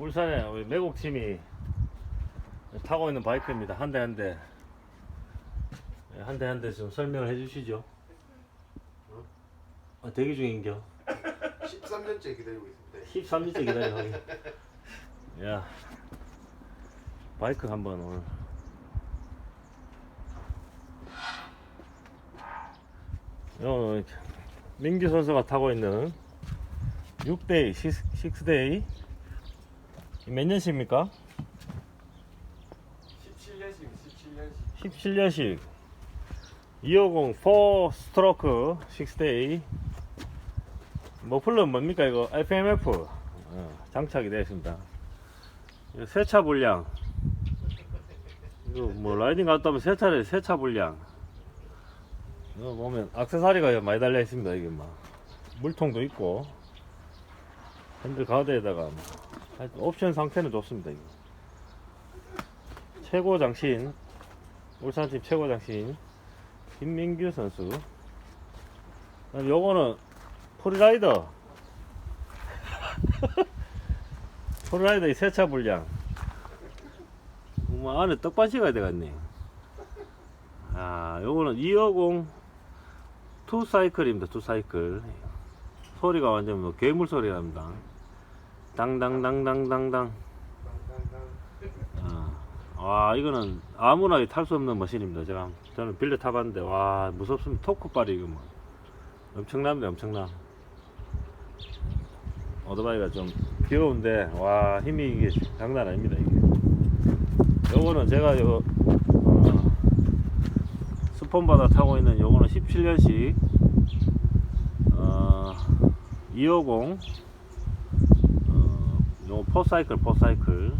울산에 우리 매국 팀이 타고 있는 바이크입니다. 한 대 한 대. 한 대 한 대 좀 설명을 해 주시죠. 어, 대기 중인겨. 13년째 기다리고 있습니다. 13일째 기다려 하기. 야. 바이크 한번 오늘. 오늘 민규 선수가 타고 있는 6데이, 6데이. 몇 년씩입니까? 17년씩, 17년씩. 17년식. 250 4 스트로크 6데이. 머플러 뭡니까 이거? FMF 어, 장착이 되어 있습니다. 세차 불량. 이거 뭐 라이딩 갔다 오면 세차를 세차 불량. 이거 보면 악세사리가 많이 달려 있습니다 이게 막 물통도 있고. 핸들 가드에다가 뭐 옵션 상태는 좋습니다 이거 최고 장신 울산팀 최고 장신 김민규 선수. 요거는 프리라이더. 프리라이더 이 세차 불량. 뭐 안에 떡반 찍어야 되겠네. 아, 요거는 250 투 사이클입니다. 투 사이클. 소리가 완전 뭐 괴물 소리 납니다. 당당당당당당. 아, 와 이거는 아무나 탈 수 없는 머신입니다. 제가 저는 빌려 타봤는데 와 무섭습니다. 토크발이 이거 뭐 엄청납니다. 엄청나. 오토바이가 좀 귀여운데 와 힘이 이게 장난 아닙니다. 이게. 요거는 제가 요 어, 스폰바다 타고 있는 요거는 17년식 어, 250 어, 요 포사이클 포사이클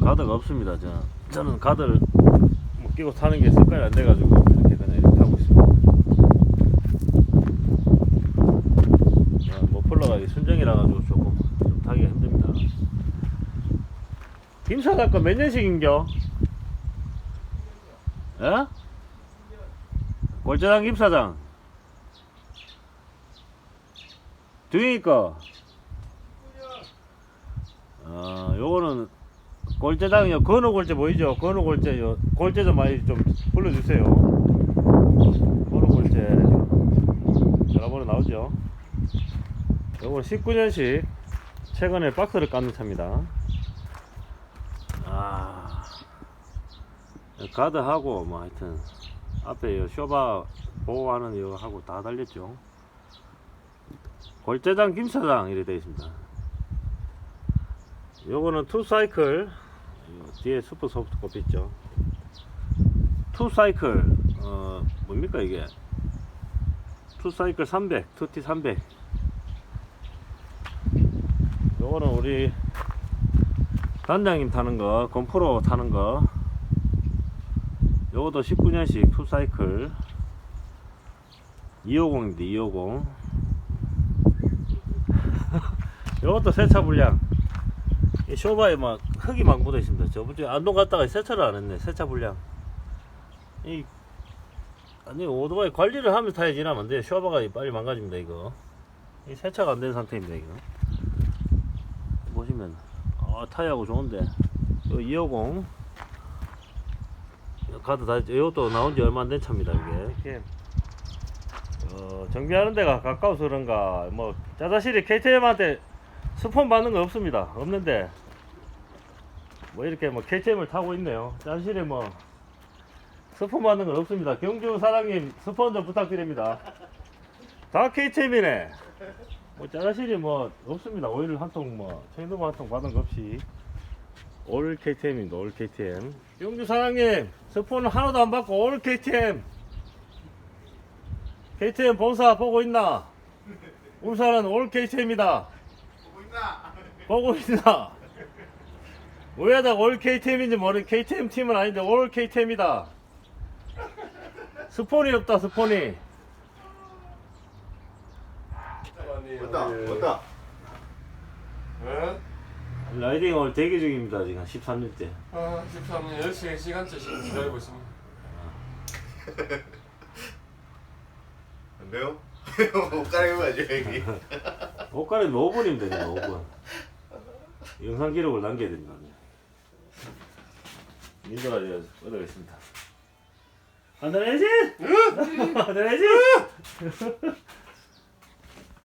가드가 없습니다. 저, 저는 가드를 뭐 끼고 타는 게 습관이 안 돼가지고 이렇게 그냥 이렇게 타고 있습니다. 아, 뭐 폴러가 이 순정이라 가지고 조금 좀 타기가 힘듭니다. 김 사장 거몇 년씩인겨? 예? 골짜당 김 사장. 등이니 거. 아, 요거는 골재당이요. 건호 골재 보이죠? 건호 골재요. 골재 좀 많이 좀 불러주세요. 건호 골재. 전화번호 나오죠? 요건 19년식. 최근에 박스를 깎는 차입니다. 아. 가드하고, 뭐 하여튼. 앞에 요 쇼바 보호하는 이거 하고 다 달렸죠. 골재당 김사장 이렇게 되어 있습니다. 요거는 투 사이클. 요 뒤에 슈퍼 소프트 커피 있죠. 투 사이클. 어 뭡니까 이게? 투 사이클 300 투티 300 요거는 우리 단장님 타는 거 건프로 타는 거. 요것도 19년식 투 사이클. 250인데 250 요것도 세차 불량 이 쇼바에 막 흙이 막 묻어 있습니다. 저번 주에 안동 갔다가 세차를 안 했네. 세차 불량. 이 아니 오토바이 관리를 하면서 타야지 이러면 안 돼. 쇼바가 빨리 망가집니다 이거. 이 세차가 안 된 상태입니다 이거. 보시면 아 타이하고 좋은데 요250 가드 다 이것도 나온 지 얼마 안 된 차입니다 이게. 어, 정비하는 데가 가까워서 그런가 뭐 짜자실이 KTM한테 스폰 받는 거 없습니다. 없는데 뭐 이렇게 뭐 KTM을 타고 있네요. 짜실에 뭐 스폰 받는 건 없습니다. 경주 사장님 스폰 좀 부탁드립니다. 다 KTM이네. 뭐 짜실이 뭐 없습니다. 오일 한 통뭐 청동 한통 받은 거 없이 올 KTM입니다. 올 KTM. 경주 사장님 스폰은 하나도 안 받고 올 KTM. KTM 본사 보고 있나? 울산은 올 KTM이다. 보고 있나? 보고 있나? 왜 다 올 KTM인지 모르는 KTM 팀은 아닌데 올 KTM이다. 스폰이 없다 스폰이. 왔다, 왔다. 응? 라이딩 오늘 대기 중입니다 지금 13년째. 아, 13년 10시간 시간째 지금 기다리고 있습니다. 안 돼요? 못 가려가지고 여기. 옷갈아입 5분이면 됩니다 5분 영상 기록을 남겨야 됩니다. 민들아 이제 얻어가겠습니다. 한잔 해야지 한잔 해야지